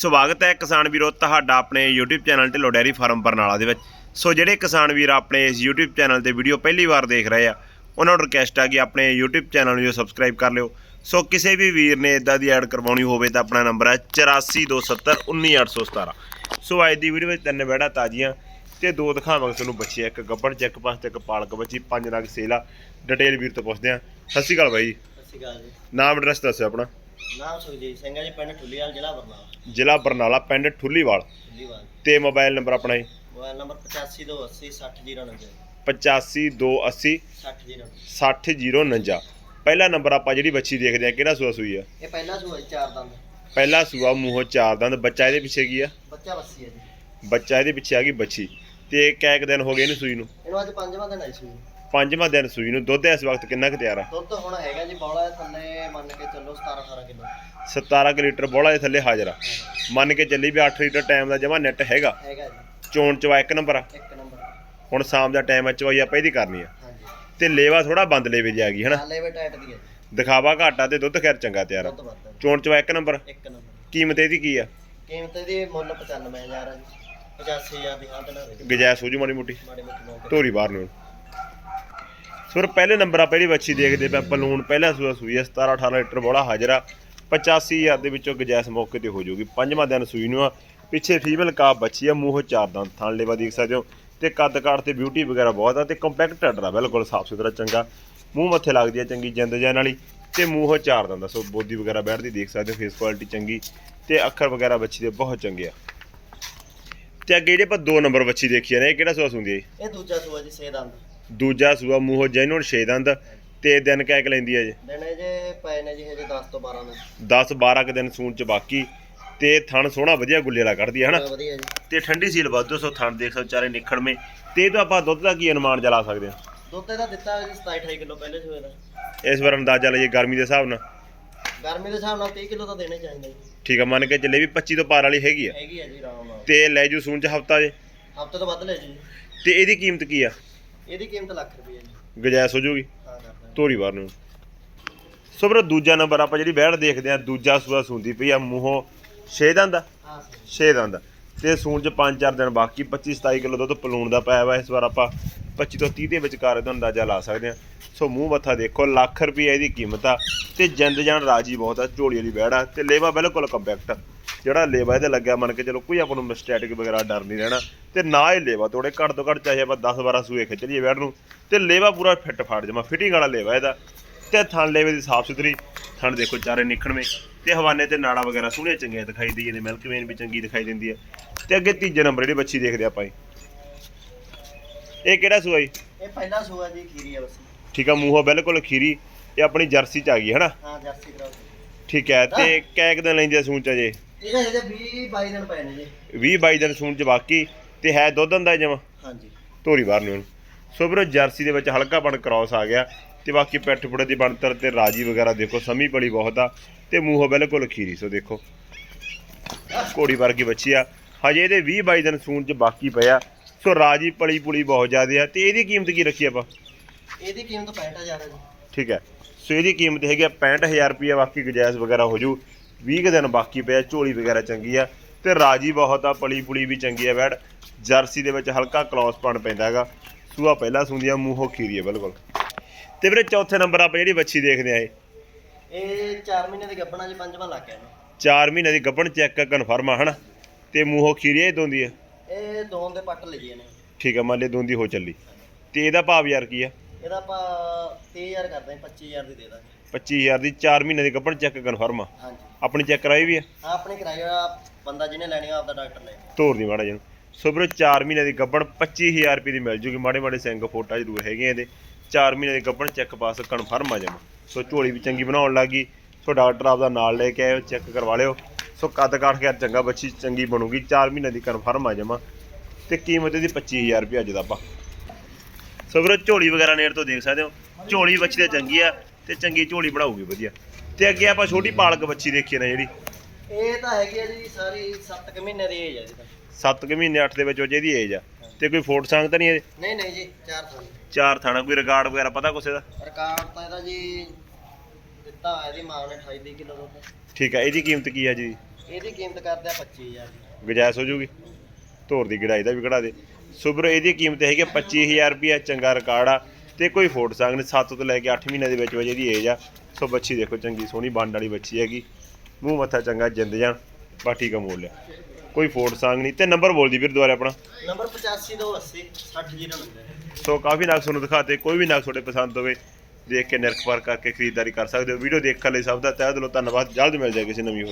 ਸਵਾਗਤ ਹੈ ਕਿਸਾਨ ਵੀਰੋ ਤੁਹਾਡਾ ਆਪਣੇ YouTube channel Dhillon dairy farm Barnala ਦੇ ਵਿੱਚ। ਸੋ ਜਿਹੜੇ ਕਿਸਾਨ ਵੀਰ ਆਪਣੇ ਇਸ YouTube ਚੈਨਲ ਤੇ ਵੀਡੀਓ ਪਹਿਲੀ ਵਾਰ ਦੇਖ ਰਹੇ ਆ ਉਹਨਾਂ ਨੂੰ ਰਿਕਵੈਸਟ ਆ ਕਿ ਆਪਣੇ YouTube ਚੈਨਲ ਨੂੰ ਜੋ ਸਬਸਕ੍ਰਾਈਬ ਕਰ ਲਿਓ। ਸੋ ਕਿਸੇ ਵੀ ਵੀਰ ਨੇ ਇਦਾਂ ਦੀ ਐਡ ਕਰਵਾਉਣੀ ਹੋਵੇ ਤਾਂ ਆਪਣਾ ਨੰਬਰ ਹੈ 8427191817 ਸੋ ਅੱਜ ਦੀ ਵੀਡੀਓ ਵਿੱਚ ਤਿੰਨ ਵੜਾ ਤਾਜ਼ੀਆਂ ਤੇ ਦੋ ਦਿਖਾਵਾਂਗੇ ਤੁਹਾਨੂੰ ਬੱਚੇ ਇੱਕ ਗੱਬੜ ਚੈੱਕ ਪਾਸ ਤੇ ਇੱਕ ਪਾਲਕ ਬੱਚੀ ਪੰਜ ਨਗ ਸੇਲਾ। ਡਿਟੇਲ ਵੀਰ ਤੋਂ ਪੁੱਛਦੇ ਆ। ਸਤਿ ਸ਼੍ਰੀ ਅਕਾਲ ਬਾਈ। ਜੀ ਸਤਿ ਸ਼੍ਰੀ ਅਕਾਲ ਜੀ। ਨਾਮ ਐਡਰੈਸ ਦੱਸਿਓ ਆਪਣਾ। ਨਾਮ ਸੁਖਜੀਤ ਸਿੰਘ ਹੈ ਜੀ ਪਿੰਡ ਠੁੱਲੀਵਾਲ ਜ਼ਿਲ੍ਹਾ ਬਰਨਾਲਾ। ਜ਼ਿਲ੍ਹਾ ਬਰਨਾਲਾ ਪਿੰਡ ਠੁੱਲੀਵਾਲ। ਠੁੱਲੀਵਾਲ। ਤੇ ਮੋਬਾਈਲ ਨੰਬਰ ਆਪਣਾ ਜੀ? ਮੋਬਾਈਲ ਨੰਬਰ 8528 60099 8528 60099 60049 ਪਹਿਲਾ ਨੰਬਰ ਆਪਾਂ ਜਿਹੜੀ ਬੱਚੀ ਦੇਖਦੇ ਆ ਕਿਹੜਾ ਸੂਆ ਸੂਈ ਆ? ਇਹ ਪਹਿਲਾ ਸੂਆ ਜੀ, ਚਾਰ ਦੰਦ। ਪਹਿਲਾ ਸੂਆ ਮੂੰਹੋਂ ਚਾਰ ਦੰਦ ਬੱਚਾ ਇਹਦੇ ਪਿੱਛੇ ਕੀ ਆ? ਬੱਚਾ ਵੱਸੀ ਹੈ ਜੀ। ਬੱਚਾ ਇਹਦੇ ਪਿੱਛੇ ਆ ਗਈ ਬੱਚੀ। ਤੇ ਕੈਕ ਦਿਨ ਹੋ ਗਏ ਇਹਨੂੰ ਸੂਈ ਨੂੰ? ਇਹਨੂੰ ਅੱਜ ਪੰਜਵਾਂ ਦਿਨ ਆਈ ਸੂਈ। ਪੰਜਵਾਂ ਦਿਨ ਸੂਈ ਨੂੰ ਦੁੱਧ ਇਸ ਵਕਤ ਕਿੰਨਾ ਕੁ ਤਿਆਰ ਆ? ਦੁੱਧ ਹੁਣ ਹੈਗਾ ਜੀ ਬੌਲਾ ਥੱਲੇ ਮੰਨ ਕੇ ਚੱਲੋ 17 18 ਕਿਲੋ। 17 ਕੁ ਲੀਟਰ ਬੋਲਾ ਦੇ ਥੱਲੇ ਹਾਜ਼ਰ ਆ। ਮੰਨ ਕੇ ਚੱਲੀ ਵੀ 8 ਲੀਟਰ ਟਾਈਮ ਦਾ ਜਮਾ ਨੈਟ ਹੈਗਾ। ਹੈਗਾ ਜੀ। ਚੋਣ ਚਵਾ ਇੱਕ ਨੰਬਰ ਆ। ਇੱਕ ਨੰਬਰ ਹੁਣ ਸ਼ਾਮ ਦਾ ਟਾਈਮ ਆ ਚਵਾਈ ਆਪਾਂ ਇਹਦੀ ਕਰਨੀ ਆ। ਹਾਂਜੀ। ਤੇ ਲੇਵਾ ਥੋੜਾ ਬੰਦ ਲੇਵੇ ਜੀ ਆ ਗਈ ਹਨਾ? ਹਾਲੇ ਵੀ ਟਾਈਟ ਦੀ ਹੈ ਜੀ। ਦਿਖਾਵਾ ਘਾਟਾ ਤੇ ਦੁੱਧ ਖੈਰ ਚੰਗਾ ਤਿਆਰ ਆ। ਦੁੱਧ ਵੱਧ ਹੈ ਚੋਣ ਚਵਾ ਇੱਕ ਨੰਬਰ ਇੱਕ ਨੰਬਰ ਕੀਮਤ ਇਹਦੀ ਕੀ ਆ? ਕੀਮਤ ਇਹਦੀ ਮੁੱਲ 95000 ਹੈ ਜੀ। 85000 ਦੀ ਹਾਂ ਨਾ ਦੇ ਗਜੈ ਸੂਝੂ ਮਾੜੀ ਮੋਟੀ। ਮਾੜੇ ਮੋਟੇ ਲੋਕ ਧੋਰੀ ਬਾਹਰ ਨੂੰ। ਸੁਰ ਪਹਿਲੇ ਨੰਬਰ ਆ, ਪਹਿਲੀ ਬੱਚੀ ਦੇਖਦੇ ਪਏ ਪਲੂਣ ਪਹਿਲਾ ਸੂਆ ਸੂਈ ਆ 17 18 ਲੀਟਰ ਬੋਲਾ ਹਾਜ਼ਰ ਆ। 85000 ਦੇ ਵਿੱਚੋਂ ਗਜੈਸ ਮੌਕੇ ਤੇ ਹੋ ਜਾਊਗੀ। ਪੰਜਵਾਂ ਦਿਨ ਸੂਈ ਨੂੰ ਆ। ਪਿੱਛੇ ਫੀਮੇਲ ਕਾਪ ਬੱਚੀ ਆ, ਮੂੰਹ ਚਾਰ ਦੰਦ ਥਣ ਲੇਵਾ ਦੇਖ ਸਕਦੇ ਹੋ। ਤੇ ਕੱਦ ਕਾਠ ਤੇ ਬਿਊਟੀ ਵਗੈਰਾ ਬਹੁਤ ਆ ਤੇ ਕੰਪੈਕਟ ਆਰਡਰ ਬਿਲਕੁਲ ਸਾਫ਼ ਸੁਥਰਾ ਚੰਗਾ। ਮੂੰਹ ਮੱਥੇ ਲੱਗਦੀ ਆ ਚੰਗੀ, ਜਿੰਦ ਜਾਨ ਵਾਲੀ ਤੇ ਮੂੰਹ ਚਾਰ ਦੰਦ ਸੋ ਬੋਦੀ ਵਗੈਰਾ ਬੈਠਦੀ ਦੇਖ ਸਕਦੇ ਹੋ ਫੇਸ ਕੁਆਲਿਟੀ ਚੰਗੀ ਤੇ ਅੱਖਰ ਵਗੈਰਾ ਬੱਚੀ ਦੇ ਬਹੁਤ ਚੰਗੇ ਆ। ਤੇ ਅੱਗੇ ਜਿਹੜੇ ਆਪਾਂ ਦੋ ਨੰਬਰ ਬੱਚੀ ਦੇਖੀ ਆ ਨੇ, ਇਹ ਕਿਹੜਾ ਸੂਆ ਸੁੰਦੀ ਹੈ ਇਹ ਦੂਜਾ ਸੂਆ ਜੀ ਸੇ ਦੰਦ। ਦੂਜਾ ਸੂਆ ਮੂੰਹੋਂ ਜੈਨੂਨ ਛੇ ਦੰਦ ਤੇ ਦਿਨ ਕੈਕ ਲੈਂਦੀ ਹੈ ਜੀ। ਦਿਨੇ ਜੇ ਪਏ ਨੇ ਜੀ ਹਜੇ 10 ਤੋਂ 12 ਨੇ 10 12 ਕ ਦਿਨ ਸੂਣ ਚ ਬਾਕੀ ਤੇ ਥਣ ਸੋਹਣਾ ਵਧੀਆ ਗੁੱਲੇ ਵਾਲਾ ਕੱਢਦੀ ਹੈ ਹਨਾ? ਬੜਾ ਵਧੀਆ ਜੀ। ਤੇ ਠੰਡੀ ਸੀਲ ਵਾਧੂ ਸੋ ਥਣ ਦੇਖ ਸਕਦੇ ਚਾਰੇ ਨਿਖੜਵੇਂ ਤੇ ਇਹ ਤੋਂ ਆਪਾਂ ਦੁੱਧ ਦਾ ਕੀ ਅਨੁਮਾਨ ਜਲਾ ਸਕਦੇ ਹਾਂ? ਦੁੱਧ ਇਹਦਾ ਦਿੱਤਾ ਜੀ 27 28 ਕਿਲੋ ਪਹਿਲੇ ਸੂਏ ਦਾ। ਇਸ ਵਾਰ ਅੰਦਾਜ਼ਾ ਲਈਏ ਗਰਮੀ ਦੇ ਹਿਸਾਬ ਨਾਲ। ਗਰਮੀ ਦੇ ਹਿਸਾਬ ਨਾਲ 30 ਕਿਲੋ ਤਾਂ ਦੇਣੇ ਚਾਹੀਦੇ ਜੀ। ਠੀਕ ਆ ਮੰਨ ਕੇ ਚੱਲੇ ਵੀ 25 ਤੋਂ ਪਾਰ ਵਾਲੀ ਹੈਗੀ ਆ। ਹੈਗੀ ਆ ਜੀ ਆਰਾਮ ਨਾਲ। ਤੇ ਲੈ ਜੂ ਸੂਣ ਚ ਹਫਤਾ ਜੇ। ਹਫ਼ਤੇ ਤੋਂ ਵੱਧ ਲੈ ਜੀ। ਤੇ ਇਹਦੀ ਕੀਮਤ ਕੀ ਆ? ਇਹਦੀ ਕੀਮਤ ਲੱਖ ਰੁਪਏ ਜੀ। ਗਜਾਇਸ਼ ਹੋ ਜੂਗੀ? ਹਾਂ ਕਰਦਾ ਤੋਰੀ ਵਾਰ ਨੂੰ। ਸੋ ਵੀਰੋ ਦੂਜਾ ਨੰਬਰ ਆਪਾਂ ਜਿਹੜੀ ਬੈੜ ਦੇਖਦੇ ਆ ਦੂਜਾ ਸੂਆ ਸੁੰਦੀ ਪਈ ਆ ਮੂੰਹੋਂ ਛੇ ਦੰਦ ਆ? ਹਾਂ ਸਰ ਛੇ ਦੰਦ ਤੇ ਸੂਣ ਚ 5-4 ਦਿਨ ਬਾਕੀ 25-27 ਕਿਲੋ ਦੁੱਧ ਪਲੂਣ ਦਾ ਪਾਇਆ ਵਾ ਇਸ ਵਾਰ ਆਪਾਂ 25 ਤੋਂ 30 ਦੇ ਵਿਚਕਾਰ ਇਹਦਾ ਅੰਦਾਜ਼ਾ ਲਾ ਸਕਦੇ ਆ ਸੋ ਮੂੰਹ ਮੱਥਾ ਦੇਖੋ, ਲੱਖ ਰੁਪਏ ਇਹਦੀ ਕੀਮਤ ਆ ਤੇ ਜਿੰਦ ਜਾਨ ਰਾਜੀ ਬਹੁਤ ਆ, ਝੋਲੀ ਵਾਲੀ ਬੈੜ ਆ ਤੇ ਲੇਵਾ ਬਿਲਕੁਲ ਕੰਪੈਕਟ ਜਿਹੜਾ ਲੇਵਾ ਇਹਦੇ ਲੱਗਿਆ, ਮੰਨ ਕੇ ਚਲੋ ਕੋਈ ਆਪਾਂ ਨੂੰ ਮਿਸਟੈਟਿਕ ਵਗੈਰਾ ਡਰ ਨਹੀਂ ਰਹਿਣਾ। ਤੇ ਨਾ ਇਹ ਲੇਵਾ ਤੋੜੇ, ਘੱਟ ਤੋਂ ਘੱਟ ਚਾਹੇ ਆਪਾਂ 10 12 ਸੂਏ ਖਿੱਚ ਲਈਏ ਬੈੜ ਨੂੰ, ਤੇ ਲੇਵਾ ਪੂਰਾ ਫਿੱਟ ਫਾੜ ਜਮਾ ਫਿਟਿੰਗ ਵਾਲਾ ਲੇਵਾ ਇਹਦਾ। ਤੇ ਥਣ ਲੇਵੇ ਦੀ ਸਾਫ਼ ਸੁਥਰੀ, ਥਣ ਦੇਖੋ ਚਾਰੇ ਨਿਖਣਵੇਂ, ਤੇ ਹਵਾਨੇ ਤੇ ਨਾੜਾ ਵਗੈਰਾ ਸੋਹਣੀਆਂ ਚੰਗੀਆਂ ਦਿਖਾਈ ਦੀ ਜਾਂਦੇ ਮਿਲਕ ਵੇਨ ਵੀ ਚੰਗੀ ਦਿਖਾਈ ਦਿੰਦੀ ਹੈ ਤੇ ਅੱਗੇ ਤੀਜੇ ਨੰਬਰ ਜਿਹੜੀ ਬੱਚੀ ਦੇਖਦੇ ਆਪਾਂ ਜੀ। ਇਹ ਕਿਹੜਾ ਸੂਆ ਜੀ? ਇਹ ਪਹਿਲਾ ਸੂਆ ਜੀ ਖੀਰੀ ਆ ਬਸ। ਠੀਕ ਆ ਮੂੰਹੋਂ ਬਿਲਕੁਲ ਖੀਰੀ ਇਹ ਆਪਣੀ ਜਰਸੀ ਚ ਆ ਗਈ ਹੈ ਨਾ ਹਾਂ ਜਰਸੀ ਕਰਾਓ ਠੀਕ ਹੈ ਤੇ ਕੈਕ ਦਿਨ ਲੈਂਦੇ ਸੂਣ ਚ ਜੇ ਇਹਦੇ ਹਜੇ 20 22 ਦਿਨ ਪਏ ਨੇ ਜੀ। 20 22 ਦਿਨ ਸੂਣ ਚ ਬਾਕੀ ਤੇ ਹੈ ਦੁੱਧ ਦਾ ਜਮਾ? ਹਾਂਜੀ। ਧੋਰੀ ਬਾਹਰ ਨੂੰ। ਸੋ ਵੀਰੋ ਜਰਸੀ ਦੇ ਵਿੱਚ ਹਲਕਾ ਬਣ ਕ੍ਰਾਸ ਆ ਗਿਆ ਤੇ ਬਾਕੀ ਪੈਠ ਪੁੜੇ ਦੀ ਬਣਤਰ ਤੇ ਰਾਜੀ ਵਗੈਰਾ ਦੇਖੋ ਸਮੀ ਬੜੀ ਬਹੁਤ ਆ ਤੇ ਮੂੰਹੋਂ ਬਿਲਕੁਲ ਖੀਰੀ ਸੋ ਦੇਖੋ। ਘੋੜੀ ਵਰਗੀ ਬੱਚੀ ਆ। ਹਜੇ ਇਹਦੇ 20 22 ਦਿਨ ਸੂਣ ਚ ਬਾਕੀ ਪਿਆ ਸੋ ਰਾਜੀ ਪਲੀ ਪੁਲੀ ਬਹੁਤ ਜ਼ਿਆਦੇ ਆ। ਤੇ ਇਹਦੀ ਕੀਮਤ ਕੀ ਰੱਖੀ ਆਪਾਂ? ਇਹਦੀ ਕੀਮਤ 65000 ਹੈ ਜੀ। ਠੀਕ ਹੈ। ਸੋ ਇਹਦੀ ਕੀਮਤ ਹੈਗੀ ਆ 65000 ਰੁਪਏ ਬਾਕੀ ਗੁਜਾਇਸ਼ ਵਗੈਰਾ ਹੋ ਜੂ। 20 ਕੁ ਦਿਨ ਬਾਕੀ ਪਿਆ ਝੋਲੀ ਵਗੈਰਾ ਚੰਗੀ ਆ। ਤੇ ਰਾਜੀ ਬਹੁਤ ਆ ਪਲੀ ਪੁਲੀ ਵੀ ਚੰਗੀ ਆ ਬੈੜ ਜਰਸੀ ਦੇ ਵਿੱਚ ਹਲਕਾ ਕਲੌਸ ਪਣ ਪੈਂਦਾ ਹੈਗਾ। ਸੂਆ ਪਹਿਲਾਂ ਸੁੰਦੀ ਆ ਮੂੰਹੋਂ ਖੀਰੀ ਆ ਬਿਲਕੁਲ। ਤੇ ਵੀਰੇ ਚੌਥੇ ਨੰਬਰ ਆਪਾਂ ਜਿਹੜੀ ਬੱਚੀ ਦੇਖਦੇ ਆ ਇਹ। ਇਹ 4 ਮਹੀਨੇ ਦੇ ਗੱਭਣਾ ਜੀ ਪੰਜਵਾਂ ਲੱਗ ਗਿਆ ਇਹਨੂੰ 4 ਮਹੀਨੇ ਦੀ ਗੱਭਣ ਚੈੱਕ ਕਨਫਰਮ ਆ ਹਨਾ? ਤੇ ਮੂੰਹੋਂ ਖੀਰੀ ਇਹ ਦੋਂਦੀ ਆ। ਇਹ ਦੋਨ ਦੇ ਪੱਟ ਲਈਏ ਨੇ। ਠੀਕ ਆ ਮੰਨ ਲੈ ਦੋਂਦੀ ਹੋ ਚੱਲੀ। ਤੇ ਇਹਦਾ ਭਾਵ ਯਾਰ ਕੀ ਆ? ਇਹਦਾ ਆਪਾਂ 30000 ਕਰਦੇ ਹਾਂ 25000 ਦੀ ਦੇ ਦਾਂਗੇ। 25000 ਦੀ 4 ਮਹੀਨੇ ਦੀ ਗੱਭਣ ਚੈੱਕ ਕਨਫਰਮ ਆ। ਹਾਂਜੀ। ਆਪਣੀ ਚੈੱਕ ਕਰਾਈ ਵੀ ਆ? ਹਾਂ ਆਪਣੇ ਕਿਰਾਇਆ ਬੰਦਾ ਜਿਹਨੇ ਲੈਣੀ ਆ ਆਪਦਾ ਡਾਕਟਰ ਲੈ ਤੋਰ ਦੀ ਮਾੜਾ ਜਿਹਨੂੰ ਸੋ ਵੀਰੋ 4 ਮਹੀਨੇ ਦੀ ਗੱਬਣ 25000 ਰੁਪਏ ਦੀ ਮਿਲ ਜੂਗੀ। ਮਾੜੇ ਮਾੜੇ ਸਿੰਘ ਫੋਟਾ ਜ਼ਰੂਰ ਹੈਗੇ ਆ ਇਹਦੇ। 4 ਮਹੀਨੇ ਦੀ ਗੱਬਣ ਚੈੱਕ ਪਾਸ ਕਨਫਰਮ ਆ ਜਾਣਾ ਸੋ ਝੋਲੀ ਵੀ ਚੰਗੀ ਬਣਾਉਣ ਲੱਗੀ ਸੋ ਡਾਕਟਰ ਆਪਦਾ ਨਾਲ ਲੈ ਕੇ ਆਇਓ ਚੈੱਕ ਕਰਵਾ ਲਿਓ। ਸੋ ਕੱਦ ਕਾਠ ਕੇ ਚੰਗਾ ਬੱਚੀ ਚੰਗੀ ਬਣੂਗੀ। 4 ਮਹੀਨੇ ਦੀ ਕਨਫਰਮ ਆ ਜਾਵਾਂ ਤੇ ਕੀਮਤ ਇਹਦੀ 25000 ਰੁਪਏ ਅੱਜ ਦਾ ਆਪਾਂ। ਸੋ ਵੀਰੋ ਝੋਲੀ ਵਗੈਰਾ ਨੇੜ ਤੋਂ ਦੇਖ ਸਕਦੇ ਹੋ। ਝੋਲੀ ਬੱਚੀ ਤੇ ਚੰਗੀ ਆ ਤੇ ਚੰਗੀ ਝੋਲੀ ਬਣਾਉਗੀ ਵਧੀਆ। ਤੇ ਅੱਗੇ ਆਪਾਂ ਛੋਟੀ ਪਾਲਕ ਬੱਚੀ ਦੇਖੀ ਨਾ ਜਿਹੜੀ। ਇਹ ਤਾਂ ਹੈਗੀ ਆ ਜੀ ਸਾਰੀ 7 ਕੁ ਮਹੀਨੇ ਦੀ ਏਜ ਆ ਜੀ ਤਾਂ। 7 ਕੁ ਮਹੀਨੇ 8 ਦੇ ਵਿੱਚ ਉਹ ਜਿਹਦੀ ਏਜ ਆ। ਤੇ ਕੋਈ ਫੋਟ ਸੰਗ ਤਾਂ ਨਹੀਂ ਇਹਦੇ? ਨਹੀਂ ਨਹੀਂ ਜੀ ਚਾਰ ਸਾਲ ਚਾਰ ਥਾਣਾ ਕੋਈ ਰਿਕਾਰਡ ਵਗੈਰਾ ਪਤਾ ਕੁਛ ਇਹਦਾ? ਰਿਕਾਰਡ ਤਾਂ ਇਹਦਾ ਜੀ ਦਿੱਤਾ ਹੋਇਆ ਇਹਦੀ ਮਾਂ ਨੇ 28 ਕਿਲੋ ਦੁੱਧ ਠੀਕ ਹੈ ਇਹਦੀ ਕੀਮਤ ਕੀ ਹੈ ਜੀ? ਇਹਦੀ ਕੀਮਤ ਕਰਦੇ ਆ 25000 ਜੀ ਗੁਜਾਇਸ਼ ਹੋ ਜੂਗੀ। ਧੋਰ ਦੀ ਗੜਾਈ ਦਾ ਵੀ ਕਢਾ ਦੇ। ਸੁਬਰ ਇਹਦੀ ਕੀਮਤ ਹੈਗੀ 25000 ਰੁਪਏ ਚੰਗਾ ਰਿਕਾਰਡ ਆ। ਤੇ ਕੋਈ ਫੋਟ ਸੰਗ ਨਹੀਂ 7 ਤੋਂ ਲੈ ਕੇ 8 ਮਹੀਨੇ ਦੇ ਵਿੱਚ ਵਿੱਚ ਇਹਦੀ ਏਜ ਆ। ਸੋ ਬੱਚੀ ਦੇਖੋ ਚੰਗੀ ਸੋਹਣੀ ਬੰਡ ਵਾਲੀ ਬੱਚੀ ਹੈਗੀ। ਮੂੰਹ ਮੱਥਾ ਚੰਗਾ ਜਿੰਦ ਜਾਣ ਬਾਟੀ ਕਾ ਮੋਲ ਲਿਆ ਕੋਈ ਫੋਟ ਸੰਗ ਨਹੀਂ। ਤੇ ਨੰਬਰ ਬੋਲ ਦੀ ਵੀਰ ਦੁਬਾਰਾ ਆਪਣਾ। ਨੰਬਰ 8580 60090 ਸੋ ਕਾਫੀ ਨਗ ਤੁਹਾਨੂੰ ਦਿਖਾਤੇ ਕੋਈ ਵੀ ਨਗ ਤੁਹਾਡੇ ਪਸੰਦ ਹੋਵੇ ਦੇਖ ਕੇ ਨਿਰਖ ਪਰ ਕਰਕੇ ਖਰੀਦਦਾਰੀ ਕਰ ਸਕਦੇ ਹੋ। ਵੀਡੀਓ ਦੇਖਣ ਲਈ ਸਭ ਦਾ ਤਹਿ ਦਿਲੋਂ ਧੰਨਵਾਦ। ਜਲਦ ਮਿਲ ਜਾਏ ਕਿਸੇ ਨਵੀਂ